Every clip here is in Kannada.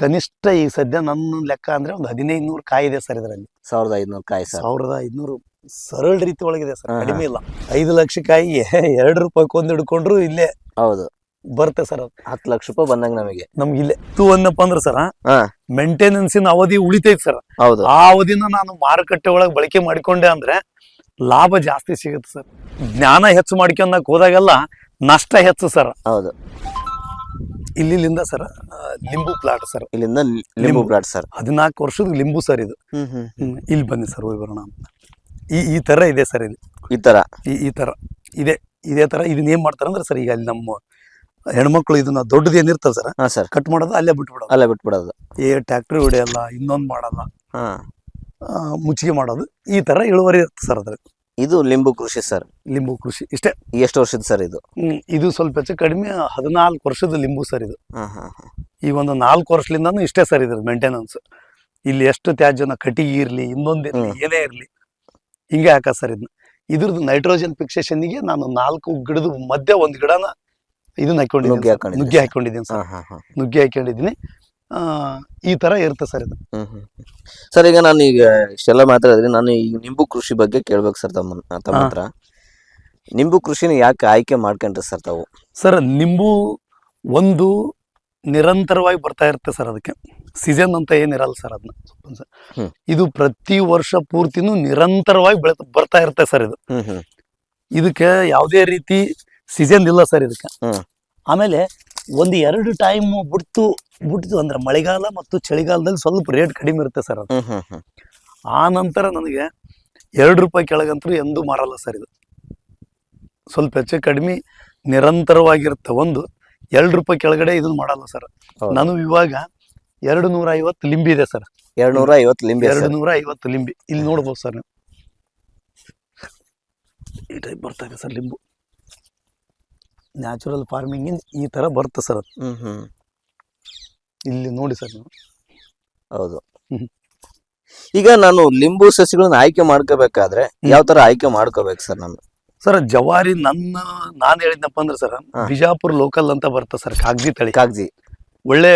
ಕನಿಷ್ಠ ಈಗ ಸದ್ಯ ನನ್ನ ಲೆಕ್ಕ ಅಂದ್ರೆ ಒಂದು ಹದಿನೈದು ನೂರು ಕಾಯಿ ಇದೆ ಸರ್ ಇದರಲ್ಲಿ. ಸಾವಿರದ ಐದ್ನೂರು ಕಾಯಿ ಸರ್. ಸಾವಿರದ ಐದ್ನೂರು ಸರಳ ರೀತಿ ಒಳಗಿದೆ ಸರ್. ಕಡಿಮೆ ಇಲ್ಲ. ಐದು ಲಕ್ಷ ಕಾಯಿಗೆ ಎರಡು ರೂಪಾಯಿ ಕೊಂದು ಹಿಡ್ಕೊಂಡ್ರು ಇಲ್ಲೇ ಹೌದು. ಬರುತ್ತೆ ಸರ್ ಹತ್ತು ಲಕ್ಷ ರೂಪಾಯಿ ಬಂದಂಗ ನಮಗೆ. ನಮ್ಗೆ ಇಲ್ಲೇ. ತೂ ಅನ್ನಪ್ಪ ಅಂದ್ರೆ ಸರ್ ಮೇಂಟೆನೆನ್ಸಿನ ಅವಧಿ ಉಳಿತೈತಿ ಸರ್. ಹೌದು. ಆ ಅವಧಿನ ನಾನು ಮಾರುಕಟ್ಟೆ ಒಳಗೆ ಬಳಕೆ ಮಾಡಿಕೊಂಡೆ ಅಂದ್ರೆ ಲಾಭ ಜಾಸ್ತಿ ಸಿಗುತ್ತೆ ಸರ್. ಜ್ಞಾನ ಹೆಚ್ಚು ಮಾಡ್ಕೊಂಡಾಗ ಹೋದಾಗೆಲ್ಲ ನಷ್ಟ ಹೆಚ್ಚು ಸರ್. ಹೌದು. ಇಲ್ಲಿಂದ ಸರ್ ಲಿಂಬು ಪ್ಲಾಟ್ ಸರ್. ಇಲ್ಲಿಂದ ಲಿಂಬು. Plot sir. ಹದಿನಾಲ್ಕು ವರ್ಷದ ಲಿಂಬು ಸರ್ ಇದು. ಇಲ್ಲಿ ಬನ್ನಿ ಸರ್ ಹೋಗಿ ಬರೋಣ ಈ ಈ ತರ ಇದೆ ಸರ್ ಇದು. ಈ ತರ? ಈ ಈ ತರ. ಇದೆ ಇದೇ ತರ ಇದನ್ನ ಏನ್ ಮಾಡ್ತಾರೆ ಅಂದ್ರೆ ಸರ್ ಈಗ ಅಲ್ಲಿ ನಮ್ಮ ಹೆಣ್ಮಕ್ಳು ಇದನ್ನ ದೊಡ್ಡದು ಏನಿರ್ತಲ್ಲ ಸರ್? ಹಾ ಸರ್. ಕಟ್ ಮಾಡೋದು ಅಲ್ಲೇ ಬಿಟ್ಬಿಡೋದು. ಅಲ್ಲೇ ಬಿಟ್ಬಿಡೋದು. ಏ ಟ್ಯಾಕ್ಟ್ರಿ ಹೊಡೆಯಲ್ಲ ಇನ್ನೊಂದು ಮಾಡಲ್ಲ. ಮುಚ್ಚಿಗೆ ಮಾಡೋದು. ಈ ತರ ಇಳುವರಿ ಇರ್ತದೆ ಸರ್ ಅದ್ರ ಇದು ಲಿಂಬು ಕೃಷಿ ಸರ್. ಲಿಂಬು ಕೃಷಿ ಇಷ್ಟೇ. ಎಷ್ಟು ವರ್ಷದ ಸರ್ ಇದು? ಹ್ಮ್, ಇದು ಸ್ವಲ್ಪ ಹೆಚ್ಚು ಕಡಿಮೆ ಹದಿನಾಲ್ಕು ವರ್ಷದ ಲಿಂಬು ಸರ್ ಇದು. ಈ ಒಂದು ನಾಲ್ಕು ವರ್ಷದಿಂದನೂ ಇಷ್ಟೇ ಸರ್ ಇದ್ರ ಮೇಂಟೆನೆನ್ಸ್ ಇಲ್ಲಿ ಎಷ್ಟು ತ್ಯಾಜ್ಯನ ಕಟ್ಟಿಗೆ ಇರ್ಲಿ ಇನ್ನೊಂದು ಇರ್ಲಿ ಹ್ಮ್. ಏನೇ ಇರ್ಲಿ ಹಿಂಗೆ ಹಾಕ ಸರ್ ಇದನ್ನ ಇದ್ರದ್ದು ನೈಟ್ರೋಜನ್ ಫಿಕ್ಸೇಷನ್ಗೆ ನಾನು ನಾಲ್ಕು ಗಿಡದ ಮಧ್ಯೆ ಒಂದು ಗಿಡನ ಇದನ್ನ ಹಾಕೊಂಡಿದ್ದೀನಿ ನುಗ್ಗೆ. ಹಾಕೊಂಡಿದ್ದೀರಿ ನುಗ್ಗೆ. ಹಾಕೊಂಡಿದ್ದೀನಿ ಸರ್. ನುಗ್ಗೆ ಹಾಕೊಂಡಿದ್ದೀನಿ. ಈ ತರ ಇರುತ್ತೆ ಸರ್ ಇದು. ಹ್ಮ್ ಹ್ಮ್ ಹ್ಮ್. ಸರ್ ಈಗ ನಾನು ಈಗ ಇಷ್ಟೆಲ್ಲ ಮಾತಾಡಿದ್ರೆ ನಾನು ಈಗ ನಿಂಬು ಕೃಷಿ ಬಗ್ಗೆ ಕೇಳ್ಬೇಕು ಸರ್ ತಮ್ಮ ತಮ್ಮ. ಹತ್ರ. ನಿಂಬು ಕೃಷಿನ ಯಾಕೆ ಆಯ್ಕೆ ಮಾಡ್ಕೊಂಡ್ರಿ ಸರ್ ತಾವು? ಸರ್ ನಿಂಬು ಒಂದು ನಿರಂತರವಾಗಿ ಬರ್ತಾ ಇರುತ್ತೆ ಸರ್ ಅದಕ್ಕೆ. ಸೀಸನ್ ಅಂತ ಏನಿರಲ್ಲ ಸರ್ ಅದನ್ನ ಇದು ಪ್ರತಿ ವರ್ಷ ಪೂರ್ತಿನೂ ನಿರಂತರವಾಗಿ ಬೆಳೆ ಬರ್ತಾ ಇರುತ್ತೆ ಸರ್ ಇದು. ಹ್ಮ್ ಹ್ಮ್. ಇದಕ್ಕೆ ಯಾವುದೇ ರೀತಿ ಸೀಸನ್ ಇಲ್ಲ ಸರ್ ಇದಕ್ಕೆ. ಆಮೇಲೆ ಒಂದು ಎರಡು ಟೈಮ್ ಬಿಡ್ತು ಬಿಡ್ತು ಅಂದ್ರೆ ಮಳೆಗಾಲ ಮತ್ತು ಚಳಿಗಾಲದಲ್ಲಿ ಸ್ವಲ್ಪ ರೇಟ್ ಕಡಿಮೆ ಇರುತ್ತೆ ಸರ್ ಅದು. ಆ ನಂತರ ನನಗೆ ಎರಡು ರೂಪಾಯಿ ಕೆಳಗಂತೂ ಎಂದೂ ಮಾರಲ್ಲ ಸರ್ ಇದು. ಸ್ವಲ್ಪ ಹೆಚ್ಚು ಕಡಿಮೆ ನಿರಂತರವಾಗಿರುತ್ತೆ ಒಂದು ಎರಡು ರೂಪಾಯಿ ಕೆಳಗಡೆ ಇದನ್ನ ಮಾಡಲ್ಲ ಸರ್. ನಾನು ಇವಾಗ ಎರಡು ನೂರ ಐವತ್ತು ಲಿಂಬಿ ಇದೆ ಸರ್ ಎರಡು ನೂರ ಐವತ್ತು ಲಿಂಬೆ ಎರಡು ನೂರ ಐವತ್ತು ಲಿಂಬಿ. ಇಲ್ಲಿ ನೋಡ್ಬೋದು ಸರ್ ನೀವು. ಈ ಟೈಪ್ ಬರ್ತಾ ಇದೆ ಸರ್ ಲಿಂಬು. ನ್ಯಾಚುರಲ್ ಫಾರ್ಮಿಂಗ್ ಈ ತರ ಬರುತ್ತೆ ಸರ್ ಅದು. ಇಲ್ಲಿ ನೋಡಿ ಸರ್ ನೀವು. ಹೌದು. ಈಗ ನಾನು ಲಿಂಬು ಸಸಿಗಳನ್ನ ಆಯ್ಕೆ ಮಾಡ್ಕೋಬೇಕಾದ್ರೆ ಯಾವ ತರ ಆಯ್ಕೆ ಮಾಡ್ಕೋಬೇಕು ಸರ್ ನಾನು? ಸರ್ ಜವಾರಿ ನನ್ನ ನಾನು ಹೇಳಿದ್ನಪ್ಪ ಅಂದ್ರೆ ಸರ್ ಬಿಜಾಪುರ್ ಲೋಕಲ್ ಅಂತ ಬರುತ್ತೆ ಸರ್ ಕಾಗಜಿ ತಳಿ. ಕಾಗ್ಜಿ ಒಳ್ಳೆ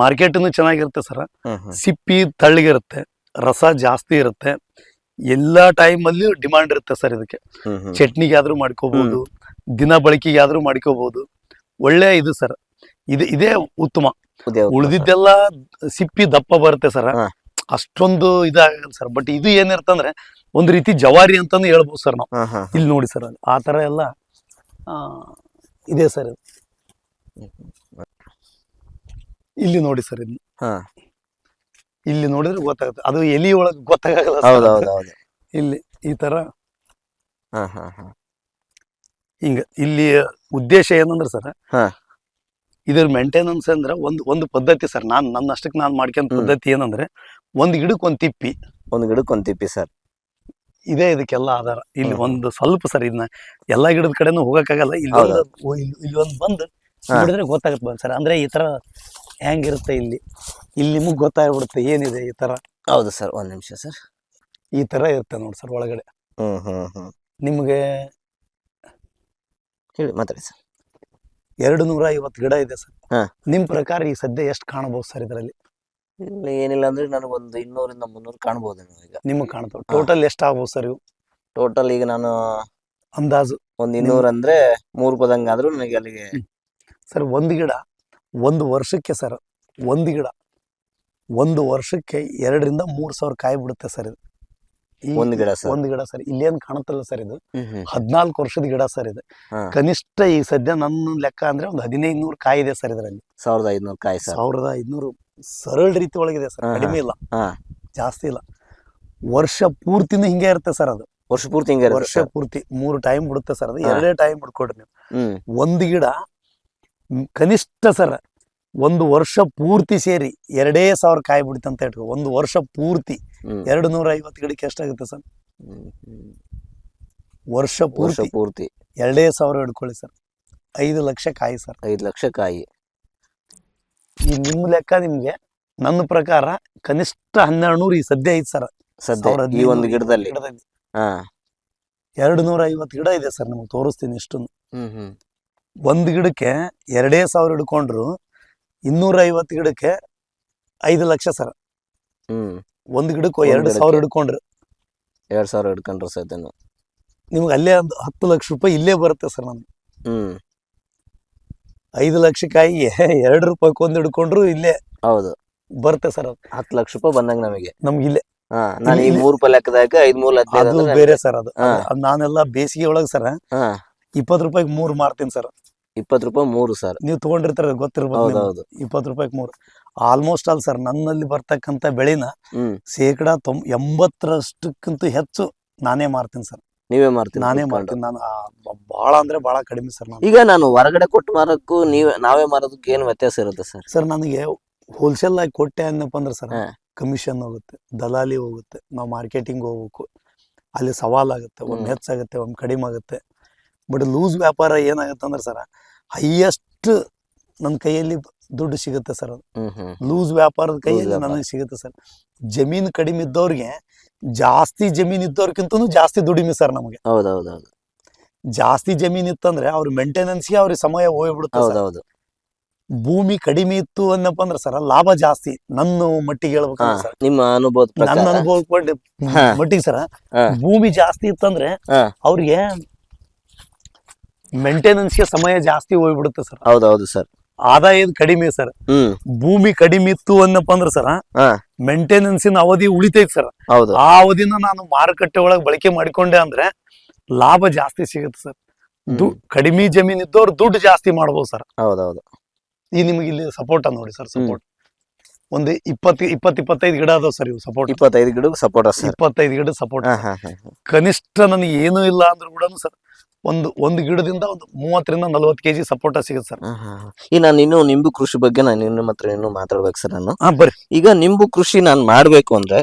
ಮಾರ್ಕೆಟ್ನು ಚೆನ್ನಾಗಿರುತ್ತೆ ಸರ್ ಸಿಪ್ಪಿ ತಳ್ಳಿಗಿರುತ್ತೆ ರಸ ಜಾಸ್ತಿ ಇರುತ್ತೆ ಎಲ್ಲಾ ಟೈಮ್ ಅಲ್ಲಿ ಡಿಮಾಂಡ್ ಇರುತ್ತೆ ಸರ್ ಇದಕ್ಕೆ. ಚಟ್ನಿಗೆ ಆದ್ರೂ ಮಾಡ್ಕೋಬಹುದು ದಿನ ಬಳಕೆಗೆ ಆದ್ರೂ ಮಾಡ್ಕೋಬಹುದು. ಒಳ್ಳೆ ಇದು ಸರ್. ಇದು ಇದೇ ಉತ್ತಮ. ಉಳಿದಿದ್ದೆಲ್ಲ ಸಿಪ್ಪಿ ದಪ್ಪ ಬರುತ್ತೆ ಸರ್. ಅಷ್ಟೊಂದು ಇದಾಗಲ್ಲ ಸರ್. ಬಟ್ ಇದು ಏನಿರ್ತಂದ್ರೆ ಒಂದ್ ರೀತಿ ಜವಾರಿ ಅಂತಾನೂ ಹೇಳ್ಬೋದು ಸರ್ ನಾವು. ಇಲ್ಲಿ ನೋಡಿ ಸರ್ ಆತರ ಆ ತರ ಎಲ್ಲ ಇದೆ ಸರ್ ಇದು. ಇಲ್ಲಿ ನೋಡಿ ಸರ್ ಇದು ಹಾ. ಇಲ್ಲಿ ನೋಡಿದ್ರೆ ಗೊತ್ತಾಗುತ್ತೆ. ಅದು ಎಲಿ ಒಳಗೆ ಗೊತ್ತಾಗಲ್ಲ ಇಲ್ಲಿ ಈ ತರ ಹಾ ಹಾ ಹಾ. ಹಿಂಗ ಇಲ್ಲಿ ಉದ್ದೇಶ ಏನಂದ್ರ ಸರ್. ಇದ್ರ ಮೇಂಟೆನೆನ್ಸ್ ಅಂದ್ರೆ ಒಂದು ಒಂದು ಪದ್ಧತಿ ಸರ್ ನಾನ್ ನನ್ನ ಅಷ್ಟಕ್ಕೆ ನಾನು ಮಾಡ್ಕೊಂಡ್ ಹ್ಮ್. ಪದ್ಧತಿ ಏನಂದ್ರೆ ಒಂದ್ ಗಿಡಕ್ಕೆ ಒಂದ್ ತಿಪ್ಪಿ. ಒಂದ್ ಗಿಡಕ್ಕೆ ಒಂದ್ ತಿಪ್ಪಿ ಸರ್. ಇದೇ ಇದಕ್ಕೆಲ್ಲ ಆಧಾರ. ಇಲ್ಲಿ. ಒಂದು ಸ್ವಲ್ಪ ಸರ್ ಇದನ್ನ ಎಲ್ಲಾ ಗಿಡದ ಕಡೆನೂ ಹೋಗಕ್ಕಾಗಲ್ಲ. ಇಲ್ಲಿ ಒಂದು ಇಲ್ಲಿ ಒಂದ್ ಬಂದ್ ನೋಡಿದ್ರೆ ಗೊತ್ತಾಗತ್ತೆ ಸರ್. ಅಂದ್ರೆ ಈ ತರ ಹೆಂಗಿರುತ್ತೆ ಇಲ್ಲಿ. ಇಲ್ಲಿ ನಿಮಗ್ ಗೊತ್ತಾಗ್ಬಿಡುತ್ತೆ ಏನಿದೆ ಈ ತರ. ಹೌದು ಸರ್ ಒಂದ್ ನಿಮಿಷ ಸರ್. ಈ ತರ ಇರುತ್ತೆ ನೋಡಿ ಸರ್ ಒಳಗಡೆ. ನಿಮ್ಗೆ ಹೇಳಿ ಮಾತಾಡಿ ಸರ್. ಎರಡು ನೂರ ಐವತ್ತು ಗಿಡ ಇದೆ ಸರ್. ಹಾ. ನಿಮ್ ಪ್ರಕಾರ ಈ ಸದ್ಯ ಎಷ್ಟು ಕಾಣಬಹುದು ಸರ್ ಇದರಲ್ಲಿ? ಇಲ್ಲಿ ಏನಿಲ್ಲ ಅಂದ್ರೆ ನನಗೊಂದು ಇನ್ನೂರಿಂದ ಮುನ್ನೂರು ಕಾಣ್ಬೋದು ಈಗ. ನಿಮಗೆ ಕಾಣ್ತಾವ. ಟೋಟಲ್ ಎಷ್ಟು ಆಗ್ಬೋದು ಸರ್ ಇವು? ಟೋಟಲ್ ಈಗ ನಾನು ಅಂದಾಜು. ಒಂದ್ ಇನ್ನೂರ ಅಂದ್ರೆ ಮೂರು ಪದಂಗ ಆದ್ರೂ ನನಗೆ ಅಲ್ಲಿಗೆ ಸರ್ ಒಂದು ಗಿಡ ಒಂದು ವರ್ಷಕ್ಕೆ ಸರ್ ಒಂದು ಗಿಡ ಒಂದು ವರ್ಷಕ್ಕೆ ಎರಡರಿಂದ ಮೂರು ಸಾವಿರ ಕಾಯಿ ಬಿಡುತ್ತೆ ಸರ್ ಇದು. ಒಂದ್ ಗಿಡ ಸರ್. ಒಂದು ಗಿಡ ಸರ್. ಇಲ್ಲೇನ್ ಕಾಣುತ್ತಲ್ಲ ಸರ್ ಇದು. ಹದಿನಾಲ್ಕು ವರ್ಷದ ಗಿಡ ಸರ್ ಇದು. ಕನಿಷ್ಠ ಈಗ ಸದ್ಯ ನನ್ನ ಲೆಕ್ಕ ಅಂದ್ರೆ ಒಂದು ಹದಿನೈದು ನೂರು ಕಾಯಿ ಇದೆ ಸರ್ ಇದರಲ್ಲಿ. ಸಾವಿರದ ಐದ್ನೂರು ಕಾಯಿ ಸರ್. ಸಾವಿರದ ಐದ್ನೂರು ಸರಳ ರೀತಿ ಒಳಗಿದೆ ಸರ್. ಕಡಿಮೆ ಇಲ್ಲ. ಜಾಸ್ತಿ ಇಲ್ಲ. ವರ್ಷ ಪೂರ್ತಿನೂ ಹಿಂಗೆ ಇರುತ್ತೆ ಸರ್ ಅದು. ವರ್ಷ ಪೂರ್ತಿ ಹಿಂಗೆ ವರ್ಷ ಪೂರ್ತಿ ಮೂರು ಟೈಮ್ ಬಿಡುತ್ತೆ ಸರ್ ಅದು. ಎರಡೇ ಟೈಮ್ ಬಿಡ್ಕೊಡ್ರಿ ನೀವು. ಒಂದು ಗಿಡ ಕನಿಷ್ಠ ಸರ್ ಒಂದು ವರ್ಷ ಪೂರ್ತಿ ಸೇರಿ ಎರಡೇ ಸಾವಿರ ಕಾಯಿ ಬಿಡುತ್ತೆ ಅಂತ ಇಟ್ಕೊ ಒಂದು ವರ್ಷ ಪೂರ್ತಿ. ಎರಡು ನೂರ ಐವತ್ತು ಗಿಡಕ್ಕೆ ಎಷ್ಟಾಗುತ್ತೆ ಸರ್. ವರ್ಷ ಪೂರ್ತಿ. ಪೂರ್ತಿ. ಎರಡೇ ಸಾವಿರ ಹಿಡ್ಕೊಳ್ಳಿ ಸರ್. ಐದು ಲಕ್ಷ ಕಾಯಿ ಸರ್. ಐದು ಲಕ್ಷ ಕಾಯಿ. ಈ ನಿಮ್ಮ ಲೆಕ್ಕ ನಿಮ್ಗೆ ನನ್ನ ಪ್ರಕಾರ ಕನಿಷ್ಠ ಹನ್ನೆರಡು ನೂರು ಈ ಸದ್ಯ ಐತೆ ಸರ್. ಸದ್ಯ ಈ ಒಂದು ಗಿಡದಲ್ಲಿ. ಎರಡು ನೂರ ಐವತ್ತು ಗಿಡ ಇದೆ ಸರ್ ನಿಮ್ಗೆ ತೋರಿಸ್ತೀನಿ ಇಷ್ಟೊಂದು. ಒಂದು ಗಿಡಕ್ಕೆ ಎರಡೇ ಸಾವಿರ ಹಿಡ್ಕೊಂಡ್ರು ಇನ್ನೂರ ಐವತ್ತು ಗಿಡಕ್ಕೆ ಐದು ಲಕ್ಷ ಸರ್. ಹ್ಮ್. ಒಂದು ಗಿಡಕ್ಕೆ ಒಂದ್ ಎರಡು ಗಿಡಕ್ಕೆ. ಸಾವಿರ ಹಿಡ್ಕೊಂಡ್ರೆ. ಎರಡ್ ಸಾವಿರ ಹಿಡ್ಕೊಂಡ್ರೆ ಸಹಿತ ನಿಮ್ಗೆ ಅಲ್ಲೇ ಒಂದು ಹತ್ತು ಲಕ್ಷ ರೂಪಾಯಿ ಇಲ್ಲೇ ಬರುತ್ತೆ ಸರ್ ನಮ್ಗೆ. ಹ್ಮ್. ಐದು ಲಕ್ಷಕ್ಕಾಗಿ ಎರಡು ರೂಪಾಯಿ ಒಂದು ಹಿಡ್ಕೊಂಡ್ರು ಇಲ್ಲೇ ಹೌದು. ಬರುತ್ತೆ ಸರ್ ಅದು. ಹತ್ತು ಲಕ್ಷ ರೂಪಾಯಿ ಬಂದಂಗ ನಮಗೆ. ನಮ್ಗೆ ಇಲ್ಲೇ. ಹಾ ನಾನು ಈ ಇಲ್ಲಿ- ಮೂರ್ ರೂಪಾಯಿ ಲೆಕ್ಕದಾಗ ಐದ್ ಮೂರ್ ಅದು ಅಂದ್ರೆ ಬೇರೆ ಸರ್ ಅದು. ಹಾ. ಅದು- ಅದು ನಾನೆಲ್ಲ ಬೇಸಿಗೆ ಒಳಗೆ ಸರ್ ಹಾ. ಇಪ್ಪತ್ತು ರೂಪಾಯಿಗೆ ಮೂರು ಮಾರ್ತೀನಿ ಸರ್. ಇಪ್ಪತ್ತು ರೂಪಾಯಿ ಮೂರು ಸರ್. ನೀವು ತಗೊಂಡಿರ್ತಾರೆ ಗೊತ್ತಿರಬಹುದು. ಹೌದೌದು. ಇಪ್ಪತ್ತು ರೂಪಾಯಿಗೆ ಮೂರು. ಆಲ್ಮೋಸ್ಟ್ ಆಲ್ ಸರ್ ನನ್ನಲ್ಲಿ ಬರ್ತಕ್ಕಂಥ ಬೆಳೆನ ಶೇಕಡ ತೊಂಬ ಎಂಬತ್ತರಷ್ಟಕ್ಕಿಂತ ಹೆಚ್ಚು ನಾನೇ ಮಾರ್ತೀನಿ ಸರ್ ನೀವೇ ಮಾರ್ತೀನಿ ನಾನೇ ಮಾಡ್ತೀನಿ ನಾನು ಬಹಳ ಅಂದ್ರೆ ಬಹಳ ಕಡಿಮೆ ಸರ್ ನಾನು. ಈಗ ನಾನು ಹೊರಗಡೆ ಕೊಟ್ಟು ಮಾರಕ್ಕೂ ನೀವೇ ನಾವೇ ಮಾರೋದಕ್ಕೆ ಏನು ವ್ಯತ್ಯಾಸ ಇರುತ್ತೆ ಸರ್ ಸರ್ ನನಗೆ ಹೋಲ್ಸೇಲ್ ಆಗಿ ಕೊಟ್ಟೆ ಅನ್ನಪ್ಪ ಅಂದ್ರೆ ಸರ್. ಕಮಿಷನ್ ಹೋಗುತ್ತೆ ದಲಾಲಿ ಹೋಗುತ್ತೆ ನಾವು ಮಾರ್ಕೆಟಿಂಗ್ ಹೋಗ್ಬೇಕು. ಅಲ್ಲಿ ಸವಾಲಾಗುತ್ತೆ ಹ್ಮ್. ಹೆಚ್ಚಾಗುತ್ತೆ ಒಮ್ಮೆ ಕಡಿಮೆ ಆಗುತ್ತೆ. ಬಟ್ ಲೂಸ್ ವ್ಯಾಪಾರ ಏನಾಗುತ್ತೆ ಅಂದ್ರೆ ಸರ್ ಹೈಯೆಸ್ಟ್ ನನ್ನ ಕೈಯಲ್ಲಿ ದುಡ್ಡು ಸಿಗುತ್ತೆ ಸರ್ ಅದು. ಲೂಸ್ ವ್ಯಾಪಾರದ ಕೈಯಲ್ಲಿ. ನನಗೆ ಸಿಗುತ್ತೆ ಸರ್. ಜಮೀನು ಕಡಿಮೆ ಇದ್ದವ್ರಿಗೆ ಜಾಸ್ತಿ ಜಮೀನು ಇದ್ದವ್ರಿಗಿಂತನೂ ಜಾಸ್ತಿ ದುಡಿಮೆ ಸರ್ ನಮಗೆ. ಹೌದೌದೌದು. ಜಾಸ್ತಿ ಜಮೀನು ಇತ್ತಂದ್ರೆ ಅವ್ರ ಮೇಂಟೆನೆನ್ಸ್ಗೆ ಅವ್ರಿಗೆ ಸಮಯ ಹೋಗ್ಬಿಡುತ್ತೆ ಭೂಮಿ ಕಡಿಮೆ ಇತ್ತು ಅನ್ನಪ್ಪ ಅಂದ್ರೆ ಸರ್ ಲಾಭ ಜಾಸ್ತಿ. ನನ್ನ ಮಟ್ಟಿಗೆ ಹೇಳ್ಬೇಕು ಹೇಳ್ಬೇಕಂದ್ರೆ ಸರ್. ನಿಮ್ಮ ನನ್ನ ಅನುಭವ ಮಟ್ಟಿಗೆ ಸರ್ ಭೂಮಿ ಜಾಸ್ತಿ ಇತ್ತಂದ್ರೆ. ಅವ್ರಿಗೆ ಮೇಂಟೆನೆನ್ಸ್ಗೆ ಸಮಯ ಜಾಸ್ತಿ ಹೋಗ್ಬಿಡುತ್ತೆ ಸರ್. ಹೌದೌದು ಸರ್. ಆದಾಯದ ಕಡಿಮೆ ಸರ್. ಹ್ಮ್. ಭೂಮಿ ಕಡಿಮೆ ಇತ್ತು ಅನ್ನಪ್ಪ ಅಂದ್ರೆ ಸರ್ ಹಾ. ಮೇಂಟೆನೆನ್ಸಿನ ಅವಧಿ ಉಳಿತೈತೆ ಸರ್. ಹೌದು. ಆ ಅವಧಿನ ನಾನು ಮಾರುಕಟ್ಟೆ ಒಳಗೆ ಬಳಕೆ ಮಾಡಿಕೊಂಡೆ ಅಂದ್ರೆ ಲಾಭ ಜಾಸ್ತಿ ಸಿಗುತ್ತೆ ಸರ್. ದು ಕಡಿಮೆ ಜಮೀನ್ ಇದ್ದವ್ರು ದುಡ್ಡು ಜಾಸ್ತಿ ಮಾಡ್ಬೋದು ಸರ್. ಹೌದೌದು. ಈ ನಿಮ್ಗೆ ಇಲ್ಲಿ ಸಪೋರ್ಟ್ ನೋಡಿ ಸರ್ ಸಪೋರ್ಟ್ ಒಂದು ಇಪ್ಪತ್ತು ಇಪ್ಪತ್ ಇಪ್ಪತ್ತೈದು ಗಿಡ ಅದಾವ ಸರ್ ಇವು ಸಪೋರ್ಟ್ ಇಪ್ಪತ್ತೈದು ಗಿಡ ಸಪೋರ್ಟ್ ಸರ್. ಇಪ್ಪತ್ತೈದು ಗಿಡ ಸಪೋರ್ಟ್ ಕನಿಷ್ಠ ನನಗೆ ಏನೂ ಇಲ್ಲ ಅಂದ್ರೂ ಕೂಡ ಸರ್ ಒಂದು ಒಂದು ಗಿಡದಿಂದ ಒಂದು ಮೂವತ್ತರಿಂದ ನಲವತ್ತು ಕೆಜಿ ಸಪೋರ್ಟ ಸಿಗುತ್ತೆ ಸರ್. ಈಗ. ಈ ನಾನು ಇನ್ನು ನಿಂಬು ಕೃಷಿ ಬಗ್ಗೆ ನಾನು ಇನ್ನು ಮಾತ್ರ ಇನ್ನು ಮಾತಾಡ್ಬೇಕು ಸರ್ ನಾನು. ಹಾ ಬರ್ರಿ. ಈಗ ನಿಂಬು ಕೃಷಿ ನಾನು ಮಾಡ್ಬೇಕು ಅಂದ್ರೆ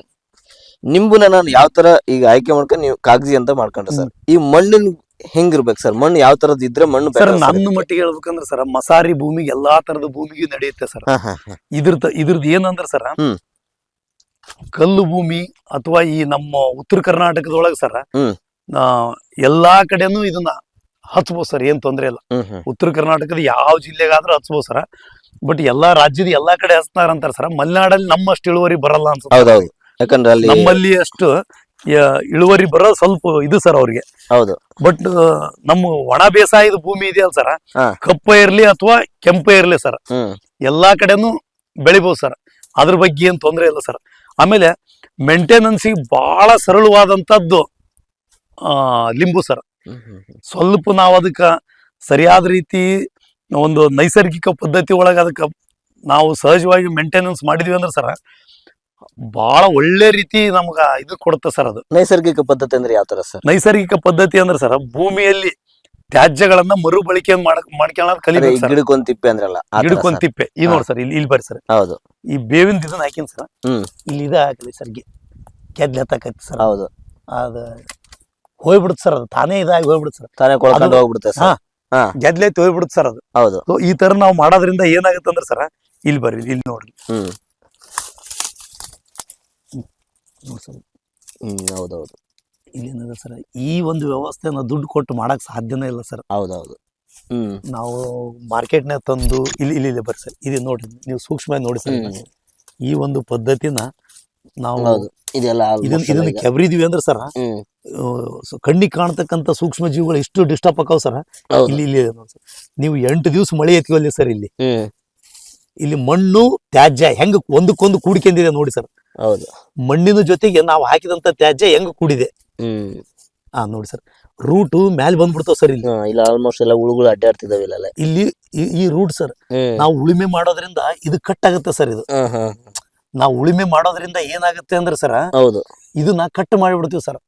ನಿಂಬುನ ನಾನು ಯಾವ ತರ ಈಗ ಆಯ್ಕೆ ಮಾಡ್ಕೊಂಡು ನೀವು ಕಾಗಜಿ ಅಂತ ಮಾಡ್ಕೊಂಡ್ರೆ ಸರ್. ಈ ಮಣ್ಣಿನ ಹೆಂಗಿರ್ಬೇಕು ಸರ್? ಮಣ್ಣು ಯಾವ ತರದ್ ಇದ್ರೆ ಮಣ್ಣು ಸರ್ ನನ್ನ ಮಟ್ಟಿಗೆ ಹೇಳ್ಬೇಕಂದ್ರೆ ಸರ್ ಮಸಾರಿ ಭೂಮಿಗೆ ಎಲ್ಲಾ ತರದ ಭೂಮಿಗೆ ನಡೆಯುತ್ತೆ ಸರ್. ಹಾ ಇದ್ರದ್ ಇದ್ರದ್ದು ಏನಂದ್ರೆ ಸರ್ ಹ್ಮ್. ಕಲ್ಲು ಭೂಮಿ ಅಥವಾ ಈ ನಮ್ಮ ಉತ್ತರ ಕರ್ನಾಟಕದೊಳಗೆ ಸರ್ ಎಲ್ಲಾ ಕಡೆನೂ ಇದನ್ನ ಹಚ್ಬೋದು ಸರ್ ಏನ್ ತೊಂದ್ರೆ ಇಲ್ಲ. ಉತ್ತರ ಕರ್ನಾಟಕದ ಯಾವ ಜಿಲ್ಲೆಗಾದ್ರೂ ಹಚ್ಬೋದು ಸರ. ಬಟ್ ಎಲ್ಲಾ ರಾಜ್ಯದ ಎಲ್ಲಾ ಕಡೆ ಹಚ್ತಾರ ಅಂತಾರ ಸರ್. ಮಲೆನಾಡಲ್ಲಿ ನಮ್ಮಷ್ಟು ಇಳುವರಿ ಬರಲ್ಲ ಅನ್ಸುತ್ತೆ. ಯಾಕಂದ್ರೆ ಅಲ್ಲಿ ನಮ್ಮಲ್ಲಿ ಅಷ್ಟು ಇಳುವರಿ ಬರೋ ಸ್ವಲ್ಪ ಇದು ಸರ್ ಅವ್ರಿಗೆ. ಹೌದು. ಬಟ್ ನಮ್ಮ ಒಣ ಬೇಸಾಯದ ಭೂಮಿ ಇದೆಯಲ್ಲ ಸರ್. ಕಪ್ಪ ಇರ್ಲಿ ಅಥವಾ ಕೆಂಪ ಇರ್ಲಿ ಸರ್. ಎಲ್ಲಾ ಕಡೆನೂ ಬೆಳಿಬಹುದು ಸರ್. ಅದ್ರ ಬಗ್ಗೆ ಏನ್ ತೊಂದರೆ ಇಲ್ಲ ಸರ್. ಆಮೇಲೆ ಮೇಂಟೆನೆನ್ಸ್ ಬಹಳ ಸರಳವಾದಂಥದ್ದು ಆ, ಲಿಂಬು ಸರ್. ಸ್ವಲ್ಪ ನಾವು ಅದಕ್ಕೆ ಸರಿಯಾದ ರೀತಿ ಒಂದು ನೈಸರ್ಗಿಕ ಪದ್ಧತಿ ಒಳಗೆ ಅದಕ್ಕೆ ನಾವು ಸಹಜವಾಗಿ ಮೇಂಟೆನೆನ್ಸ್ ಮಾಡಿದ್ವಿ ಅಂದ್ರೆ ಸರ್ ಬಹಳ ಒಳ್ಳೆ ರೀತಿ ನಮ್ಗ ಇದು ಕೊಡುತ್ತೆ ಸರ್ ಅದು. ನೈಸರ್ಗಿಕ ಪದ್ಧತಿ ಅಂದ್ರೆ ಯಾವ ತರ ಸರ್? ನೈಸರ್ಗಿಕ ಪದ್ಧತಿ ಅಂದ್ರೆ ಸರ್ ಭೂಮಿಯಲ್ಲಿ ತ್ಯಾಜ್ಯಗಳನ್ನ ಮರುಬಳಕೆ ಮಾಡ್ಕ ಮಾಡ್ಕೊಳ್ಳೋದು ಕಲಿಬೇಕು ಗಿಡಕ್ಕೊಂದ್ ತಿಪ್ಪೆ ಅಂದ್ರಲ್ಲ ಗಿಡಕ್ಕೊಂದ್. ತಿಪ್ಪೆ. ಈ ನೋಡಿ ಸರ್ ಇಲ್ಲಿ ಇಲ್ಲಿ ಬರ್ರಿ ಸರ್. ಹೌದು. ಈ ಬೇವಿನ ಇದನ್ನ ಹಾಕಿನ್ ಸರ್ ಇಲ್ಲಿ ಇದ ಹಾಕಲಿ ಸರ್ ಗೆದ್ಲೆ ಹತ್ತಕೈತಿ ಸರ್. ಹೌದು. ಅದ ಹೋಗ್ಬಿಡುತ್ತೆ ಸರ್ ಅದು. ತಾನೇ ಇದಾಗಿ ಹೋಗ್ಬಿಡುತ್ತೆ ಸರ್. ತಾನೇ ಕೊಳ್ಕೊಂಡು ಹೋಗ್ಬಿಡುತ್ತೆ ಹಾ. ಹಾ. ಗೆದ್ಲೆ ಐತಿ ಹೋಗ್ಬಿಡುತ್ತೆ ಸರ್ ಅದು. ಹೌದು. So, ಈ ತರ ನಾವು ಮಾಡೋದ್ರಿಂದ ಏನಾಗುತ್ತೆ ಅಂದ್ರೆ ಸರ್ ಇಲ್ಲಿ ಬರ್ರಿ ಇಲ್ಲಿ ನೋಡ್ರಿ. ಹ್ಮ್. ನೋಡಿ ಸರ್. ಹ್ಮ್ ಹೌದೌದು. ಇಲ್ಲಿ ಏನಿದೆ ಸರ್ ಈ ಒಂದು ವ್ಯವಸ್ಥೆನ ದುಡ್ಡು ಕೊಟ್ಟು ಮಾಡಕ್ ಸಾಧ್ಯನೇ ಇಲ್ಲ ಸರ್. ಹೌದೌದು. ಹ್ಮ್. ನಾವು ಮಾರ್ಕೆಟ್ನಾಗ ತಂದು ಇಲ್ಲಿ ಇಲ್ಲಿ ಇಲ್ಲಿ ಬರ್ರಿ ಸರ್. ಇದು ನೋಡ್ರಿ ನೀವು ಸೂಕ್ಷ್ಮ ನೋಡಿ ಸರ್ ಹ್ಮ್. ಈ ಒಂದು ಪದ್ಧತಿನ ನಾವು ಹೌದು. ಇದೆಲ್ಲ ಇದನ್ನ ಕೆಬ್ರಿದಿವಿ ಇದನ್ನ ಈಗ. ಅಂದ್ರೆ ಸರ್ ಹ್ಮ್. ಕಣ್ಣಿಗೆ ಕಾಣ್ತಕ್ಕಂಥ ಸೂಕ್ಷ್ಮ ಜೀವಿಗಳು ಎಷ್ಟು ಡಿಸ್ಟರ್ಬ್ ಆಕಾವ್ ಸರ್ ಇಲ್ಲಿ ಇಲ್ಲಿ ನೀವು ಎಂಟು ದಿವಸ ಮಳೆ ಎತ್ತಿವಲ್ಲಿ ಸರ್ ಇಲ್ಲಿ. ಇಲ್ಲಿ ಮಣ್ಣು ತ್ಯಾಜ್ಯ ಹೆಂಗ್ ಒಂದಕ್ಕೊಂದು ಕೂಡಿಕೊಂಡಿದೆ ನೋಡಿ ಸರ್. ಹೌದು. ಮಣ್ಣಿನ ಜೊತೆಗೆ ನಾವು ಹಾಕಿದಂತ ತ್ಯಾಜ್ಯ ಹೆಂಗ್ ಕೂಡಿದೆ? ಹಾ ಆ ನೋಡಿ ಸರ್. ರೂಟು ಮ್ಯಾಲ್ ಬಂದ್ಬಿಡ್ತಾವ ಸರ್ ಇಲ್ಲಿ. ಇಲ್ಲ ಆಲ್ಮೋಸ್ಟ್ ಎಲ್ಲ ಹುಳುಗಳು ಅಡ್ಡಾಡ್ತಿದಾವೆ ಇಲ್ಲೆಲ್ಲ. ಇಲ್ಲಿ ಈ- ರೂಟ್ ಸರ್ ನಾವು ಉಳುಮೆ ಮಾಡೋದ್ರಿಂದ ಇದು ಕಟ್ ಆಗುತ್ತೆ ಸರ್ ಇದು. ನಾವು ಉಳಿಮೆ ಮಾಡೋದ್ರಿಂದ ಏನಾಗುತ್ತೆ ಅಂದ್ರೆ ಸರ್ ಹೌದು. ಇದನ್ನ ಕಟ್ ಮಾಡಿಬಿಡ್ತೀವಿ ಸರ್.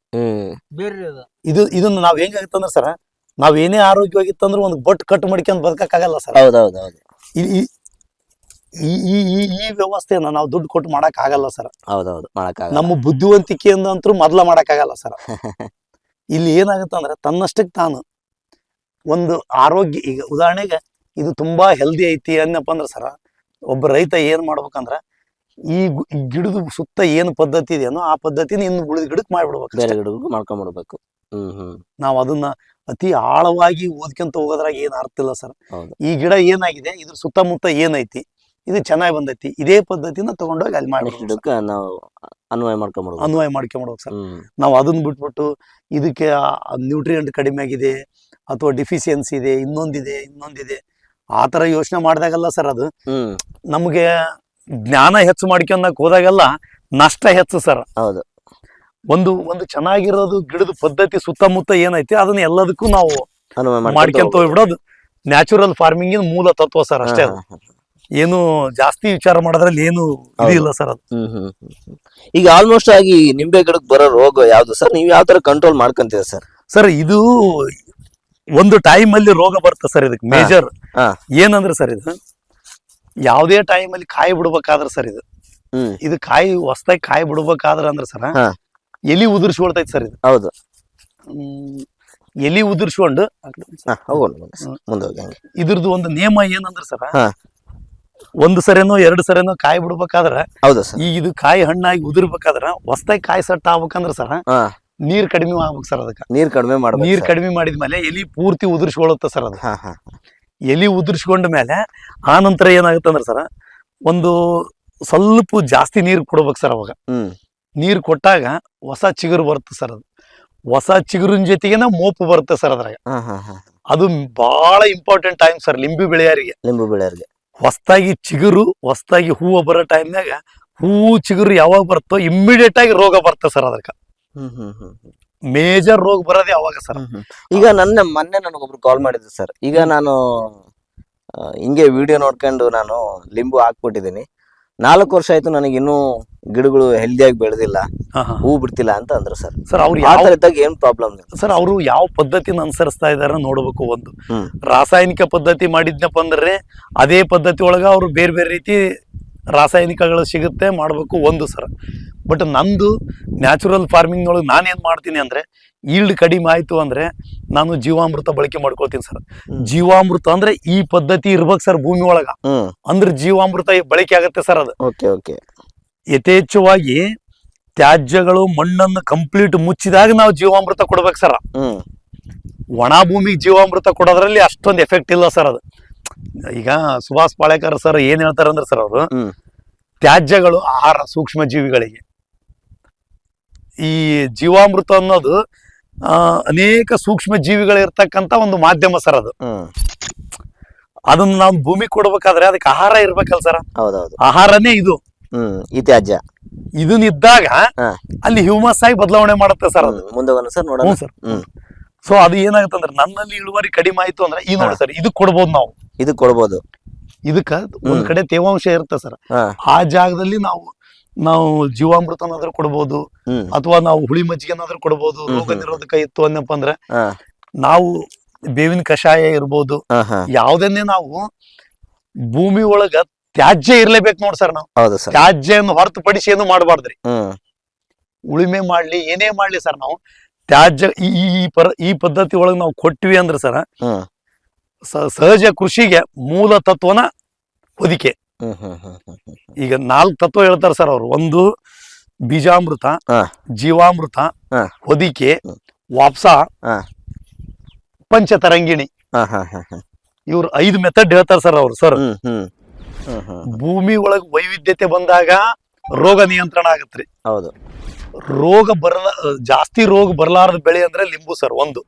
ಇದು ಇದನ್ನ ನಾವ್ ಹೆಂಗಾಗುತ್ತೆ ಅಂದ್ರೆ ಸರ್ ನಾವ್ ಏನೇ ಆರೋಗ್ಯವಾಗಿತ್ತಂದ್ರೆ ಒಂದು ಬಟ್ ಕಟ್ ಮಾಡ್ಕೊಂಡ್ ಬದುಕಕ್ಕಾಗಲ್ಲ ಸರ್. ಈ ಈ- ಈ ಈ ಈ ಈ ವ್ಯವಸ್ಥೆನ ನಾವು ದುಡ್ಡು ಕೊಟ್ಟು ಮಾಡಕ್ ಆಗಲ್ಲ ಸರ್ ಹೌದೌದು ಮಾಡಕ್ಕಾಗಲ್ಲ. ನಮ್ಮ ಬುದ್ಧಿವಂತಿಕೆಯಿಂದ ಅಂತೂ ಮೊದ್ಲ ಮಾಡಕ್ ಆಗಲ್ಲ ಸರ್. ಇಲ್ಲಿ ಏನಾಗುತ್ತೆ ಅಂದ್ರೆ ತನ್ನಷ್ಟಕ್ಕೆ ತಾನು ಒಂದು ಆರೋಗ್ಯ ಈಗ ಉದಾಹರಣೆಗೆ ಇದು ತುಂಬಾ ಹೆಲ್ದಿ ಐತಿ ಅನ್ನಪ್ಪ ಅಂದ್ರೆ ಸರ ಒಬ್ಬ ರೈತ ಏನ್ ಮಾಡ್ಬೇಕಂದ್ರ ಈ ಗಿಡದ ಸುತ್ತ ಏನು ಪದ್ಧತಿ ಇದೆಯೋ ಆ ಪದ್ಧತಿನ ಇನ್ನು ಉಳಿದ ಗಿಡಕ್ಕೆ ಮಾಡ್ಬಿಡ್ಬೇಕು ಬೇರೆ ಗಿಡಕ್ಕೆ ಮಾಡ್ಕೊಂಡ್ಬಿಡ್ಬೇಕು ಹ್ಮ್ ಹ್ಮ್. ನಾವು ಅದನ್ನ ಅತಿ ಆಳವಾಗಿ ಓದ್ಕೊಂತ ಹೋಗೋದ್ರಾಗ ಏನು ಅರ್ಥ ಇಲ್ಲ ಸರ್. ಹೌದು. ಈ ಗಿಡ ಏನಾಗಿದೆ ಇದ್ರ ಸುತ್ತಮುತ್ತ ಏನೈತಿ ಇದು ಚೆನ್ನಾಗಿ ಬಂದೈತಿ ಇದೇ ಪದ್ಧತಿನ ತಗೊಂಡೋಗಿ ಅಲ್ಲಿ ಮಾಡಿ ಗಿಡಕ್ಕೆ ನಾವು ಅನ್ವಯ ಮಾಡ್ಕೊಂಡ್ಬಿಡ್ಬೋದು ಅನ್ವಯ ಮಾಡ್ಕೊಂಬಿಡ್ಬೇಕು ಸರ್. ಹ್ಮ್. ನಾವು ಅದನ್ನ ಬಿಟ್ಬಿಟ್ಟು ಇದಕ್ಕೆ ನ್ಯೂಟ್ರಿಯೆಂಟ್ ಕಡಿಮೆ ಆಗಿದೆ ಅಥವಾ ಡಿಫಿಷಿಯನ್ಸಿ ಇದೆ ಇನ್ನೊಂದಿದೆ ಇನ್ನೊಂದಿದೆ ಆ ಥರ ಯೋಚನೆ ಮಾಡಿದಾಗಲ್ಲ ಸರ್ ಅದು. ಹ್ಮ್. ನಮಗೆ ಜ್ಞಾನ ಹೆಚ್ಚು ಮಾಡ್ಕೊಂಡಕ್ ಹೋದಾಗೆಲ್ಲ ನಷ್ಟ ಹೆಚ್ಚು ಸರ್ ಹೌದು. ಒಂದು ಒಂದು ಚೆನ್ನಾಗಿರೋದು ಗಿಡದ ಪದ್ಧತಿ ಸುತ್ತಮುತ್ತ ಏನೈತಿ ಅದನ್ನ ಎಲ್ಲದಕ್ಕೂ ನಾವು ಮಾಡ್ಕೊಂತ ಹೋಗ್ಬಿಡೋದು ನ್ಯಾಚುರಲ್ ಫಾರ್ಮಿಂಗ್ ಮೂಲ ತತ್ವ ಸರ್ ಅಷ್ಟೇ ಅದು. ಏನು ಜಾಸ್ತಿ ವಿಚಾರ ಮಾಡೋದ್ರಲ್ಲಿ ಏನು ಇಲ್ಲ ಸರ್ ಅದು. ಈಗ ಆಲ್ಮೋಸ್ಟ್ ಆಗಿ ನಿಂಬೆ ಗಿಡಕ್ಕೆ ಬರೋ ರೋಗ ಯಾವ್ದು ಸರ್ ನೀವು ಯಾವ ತರ ಕಂಟ್ರೋಲ್ ಮಾಡ್ಕೊಂತೀರ ಸರ್ ಸರ್ ಇದು ಒಂದು ಟೈಮ್ ಅಲ್ಲಿ ರೋಗ ಬರುತ್ತೆ ಸರ್ ಇದಕ್ಕೆ ಮೇಜರ್. ಏನಂದ್ರೆ ಸರ್ ಇದು ಯಾವುದೇ ಟೈಮ್ ಅಲ್ಲಿ ಕಾಯಿ ಬಿಡ್ಬೇಕಾದ್ರೆ ಸರ್ ಇದು. ಹ್ಮ್. ಇದು ಕಾಯಿ ಹೊಸ್ದಾಗಿ ಕಾಯಿ ಬಿಡ್ಬೇಕಾದ್ರ ಅಂದ್ರೆ ಸರ್ ಹಾ. ಎಲಿ ಉದುರ್ಸ್ಕೊಳ್ತೈತಿ ಸರ್ ಇದು. ಹೌದು. ಹ್ಮ್, ಎಲಿ ಉದುರ್ಸ್ಕೊಂಡು ಹಾ, ಹೋಗೋಣ ಹೋಗಿ ಇದ್ರದ್ದು ಒಂದು ನಿಯಮ ಏನಂದ್ರೆ ಸರ್ ಹಾ. ಒಂದು ಸರಿನೋ ಎರಡು ಸರಿನೋ ಕಾಯಿ ಬಿಡ್ಬೇಕಾದ್ರೆ ಹೌದಾ ಸರ್ ಈಗ ಇದು ಕಾಯಿ ಹಣ್ಣಾಗಿ ಉದುರ್ಬೇಕಾದ್ರ ಹೊಸ್ದಾಗಿ ಕಾಯಿ ಸೆಟ್ ಆಗ್ಬೇಕಂದ್ರ ಸರ್ ಹಾ. ನೀರ್ ಕಡಿಮೆ ಆಗ್ಬೇಕು ಸರ್ ಅದಕ್ಕೆ. ನೀರ್ ಕಡಿಮೆ ಮಾಡ್ಬೇಕು ನೀರ್ sir. ಕಡಿಮೆ ಮಾಡಿದ್ಮೇಲೆ ಎಲಿ ಪೂರ್ತಿ ಉದುರಿಸ್ಕೊಳುತ್ತೆ ಸರ್ ಅದು. ಹಾ ಹಾ. ಎಲಿ ಉದುರ್ಸ್ಕೊಂಡ ಮೇಲೆ ಆ ನಂತರ ಏನಾಗುತ್ತೆ ಅಂದ್ರೆ ಸರ ಒಂದು ಸ್ವಲ್ಪ ಜಾಸ್ತಿ ನೀರು ಕೊಡ್ಬೇಕು ಸರ್ ಅವಾಗ. ನೀರು ಕೊಟ್ಟಾಗ ಹೊಸ ಚಿಗುರು ಬರುತ್ತೆ ಸರ್ ಅದು. ಹೊಸ ಚಿಗುರಿನ ಜೊತೆಗೆನ ಮೋಪು ಬರುತ್ತೆ ಸರ್ ಅದ್ರಾಗ. ಅದು ಬಹಳ ಇಂಪಾರ್ಟೆಂಟ್ ಟೈಮ್ ಸರ್ ಲಿಂಬು ಬೆಳೆಯಾರಿಗೆ. ಲಿಂಬು ಬೆಳೆಯಾರಿಗೆ. ಹೊಸ್ದಾಗಿ ಚಿಗುರು ಹೊಸ್ದಾಗಿ ಹೂವು ಬರೋ ಟೈಮ್ನಾಗ ಹೂವು ಚಿಗುರು ಯಾವಾಗ ಬರುತ್ತೋ ಇಮ್ಮಿಡಿಯೇಟ್ ಆಗಿ ರೋಗ ಬರುತ್ತೆ ಸರ್ ಅದಕ್ಕೆ ಹ್ಮ್ ಹ್ಮ್ ಹ್ಮ್ ಹ್ಮ್. ಮೇಜರ್ ರೋಗ ಬರೋದೇ ಅವಾಗ ಸರ್. ಈಗ ನನ್ನ ಮೊನ್ನೆ ನನಗೊಬ್ರು ಕಾಲ್ ಮಾಡಿದ್ರು ಸರ್. ಈಗ ನಾನು ಆ, ಹಿಂಗೆ ವಿಡಿಯೋ ನೋಡ್ಕೊಂಡು ನಾನು ಲಿಂಬು ಹಾಕ್ಬಿಟ್ಟಿದ್ದೀನಿ. ನಾಲ್ಕು ವರ್ಷ ಆಯ್ತು ನನಗೆ ಇನ್ನೂ ಗಿಡಗಳು ಹೆಲ್ದಿಯಾಗಿ ಬೆಳೆದಿಲ್ಲ. ಹೂ ಬಿಡ್ತಿಲ್ಲ ಅಂತ ಅಂದ್ರು ಸರ್. ಸರ್ ಅವ್ರು ಆ ಯಾವ ಥರ ಇದ್ದಾಗ ಏನ್ ಪ್ರಾಬ್ಲಮ್ ಸರ್ ಅವರು ಯಾವ ಪದ್ಧತಿನ ಅನುಸರಿಸ್ತಾ ಇದಾರೆ ನೋಡ್ಬೇಕು ಒಂದು. ಹ್ಮ್. ರಾಸಾಯನಿಕ ಪದ್ಧತಿ ಮಾಡಿದ್ನಪ್ಪ ಅಂದ್ರೆ ಅದೇ ಪದ್ಧತಿ ಒಳಗ ಅವರು ಬೇರೆ ಬೇರೆ ರೀತಿ ರಾಸಾಯನಿಕಗಳು ಸಿಗುತ್ತೆ ಮಾಡಬೇಕು ಒಂದು ಸರ. ಬಟ್ ನಂದು ನ್ಯಾಚುರಲ್ ಫಾರ್ಮಿಂಗ್ ನಾನೇನು ಮಾಡ್ತೀನಿ ಅಂದ್ರೆ ಈಲ್ಡ್ ಕಡಿಮೆ ಆಯಿತು ಅಂದ್ರೆ ನಾನು ಜೀವಾಮೃತ ಬಳಕೆ ಮಾಡ್ಕೊಳ್ತೀನಿ ಸರ್. ಜೀವಾಮೃತ ಅಂದ್ರೆ ಈ ಪದ್ಧತಿ ಇರ್ಬೇಕು ಸರ್ ಭೂಮಿ ಒಳಗ. ಅಂದ್ರೆ ಜೀವಾಮೃತ ಬಳಕೆ ಆಗುತ್ತೆ ಸರ್ ಅದು. Okay okay. ಯಥೇಚ್ಛವಾಗಿ ತ್ಯಾಜ್ಯಗಳು ಮಣ್ಣನ್ನು ಕಂಪ್ಲೀಟ್ ಮುಚ್ಚಿದಾಗ ನಾವು ಜೀವಾಮೃತ ಕೊಡ್ಬೇಕು ಸರ್. ಒಣ ಭೂಮಿಗೆ ಜೀವಾಮೃತ ಕೊಡೋದ್ರಲ್ಲಿ ಅಷ್ಟೊಂದು ಎಫೆಕ್ಟ್ ಇಲ್ಲ ಸರ್ ಅದು. ಈಗ ಸುಭಾಷ್ ಪಾಳೇಕರ್ ಸರ್ ಏನ್ ಹೇಳ್ತಾರೆ ಅಂದ್ರೆ ಸರ್ ಅವರು ತ್ಯಾಜ್ಯಗಳು ಆಹಾರ ಸೂಕ್ಷ್ಮ ಜೀವಿಗಳಿಗೆ ಈ ಜೀವಾಮೃತ ಅನ್ನೋದು ಅನೇಕ ಸೂಕ್ಷ್ಮ ಜೀವಿಗಳು ಇರ್ತಕ್ಕಂತ ಒಂದು ಮಾಧ್ಯಮ ಸರ್ ಅದು. ಅದನ್ನ ನಾವು ಭೂಮಿ ಕೊಡ್ಬೇಕಾದ್ರೆ ಅದಕ್ಕೆ ಆಹಾರ ಇರ್ಬೇಕಲ್ಲ ಸರ್. ಹೌದೌದು. ಆಹಾರನೇ ಇದು. ಈ ತ್ಯಾಜ್ಯ. ಇದನ್ನಿದ್ದಾಗ ಇದ್ದಾಗ ಅಲ್ಲಿ ಹ್ಯೂಮಸ್ ಆಗಿ ಬದಲಾವಣೆ ಮಾಡುತ್ತೆ ಸರ್ ಅದು. ಮುಂದೆ ಸರ್ ನೋಡೋಣ. ಸರ್. ಸೊ ಅದು ಏನಾಗುತ್ತೆ ಅಂದ್ರೆ ನನ್ನಲ್ಲಿ ಇಳುವರಿ ಕಡಿಮೆ ಆಯ್ತು ಅಂದ್ರೆ ಈ ನೋಡಿ ಸರ್ ಇದು ಕೊಡ್ಬೋದು ನಾವು. ಇದು ಕೊಡ್ಬೋದು. ಇದಕ್ಕ ಒಂದ್ ಕಡೆ ತೇವಾಂಶ ಇರುತ್ತೆ ಸರ್. ಆ ಜಾಗದಲ್ಲಿ ನಾವು ನಾವು ಜೀವಾಮೃತನಾದ್ರೂ ಕೊಡ್ಬೋದು ಅಥವಾ ನಾವು ಹುಳಿ ಮಜ್ಜಿಗೆನಾದ್ರೂ ಕೊಡ್ಬೋದು ರೋಗ. ನಿರೋಧಕ ಇತ್ತು ಅನ್ನಪ್ಪ ಅಂದ್ರೆ ನಾವು ಬೇವಿನ ಕಷಾಯ ಇರ್ಬೋದು ಯಾವ್ದನ್ನೇ ನಾವು ಭೂಮಿ ಒಳಗ ತ್ಯಾಜ್ಯ ಇರ್ಲೇಬೇಕು ನೋಡ್ ಸರ್ ನಾವು. ತ್ಯಾಜ್ಯವನ್ನು ಹೊರತುಪಡಿಸಿ ಏನು ಮಾಡಬಾರ್ದ್ರಿ. ಉಳಿಮೆ ಮಾಡ್ಲಿ ಏನೇ ಮಾಡ್ಲಿ ಸರ್ ನಾವು ತ್ಯಾಜ್ಯ ಈ ಈ- ಈ ಪರ ಈ ಪದ್ಧತಿ ಒಳಗೆ ನಾವು ಕೊಟ್ವಿ ಅಂದ್ರೆ ಸರ್ ಸಹಜ ಕೃಷಿಗೆ ಮೂಲ ತತ್ವನ ಹೊದಿಕೆ. ಈಗ ನಾಲ್ಕು ತತ್ವ ಹೇಳ್ತಾರೆ ಸರ್ ಅವರು. ಒಂದು ಬೀಜಾಮೃತ. ಜೀವಾಮೃತ. ಹೊದಿಕೆ. ವಾಪ್ಸ ಪಂಚತರಂಗಿಣಿ. ಇವ್ರು ಐದು ಮೆಥಡ್ ಹೇಳ್ತಾರೆ ಸರ್ ಅವರು ಸರ್. ಭೂಮಿ ಒಳಗ್ ವೈವಿಧ್ಯತೆ ಬಂದಾಗ ರೋಗ ನಿಯಂತ್ರಣ ಆಗತ್ರಿ. ಹೌದು. ರೋಗ ಬರಲ ಜಾಸ್ತಿ ರೋಗ ಬರಲಾರದ ಬೆಳೆ ಅಂದ್ರೆ ಲಿಂಬು ಸರ್ ಒಂದು.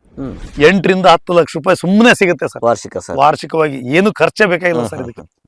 ಎಂಟರಿಂದ ಹತ್ತು ಲಕ್ಷ ರೂಪಾಯಿ ಸುಮ್ಮನೆ ಸಿಗುತ್ತೆ ಸರ್. ವಾರ್ಷಿಕ ಸರ್. ವಾರ್ಷಿಕವಾಗಿ ಏನು ಖರ್ಚೇ ಬೇಕಾಗಿಲ್ಲ ಸರ್ ಇದಕ್ಕೆ.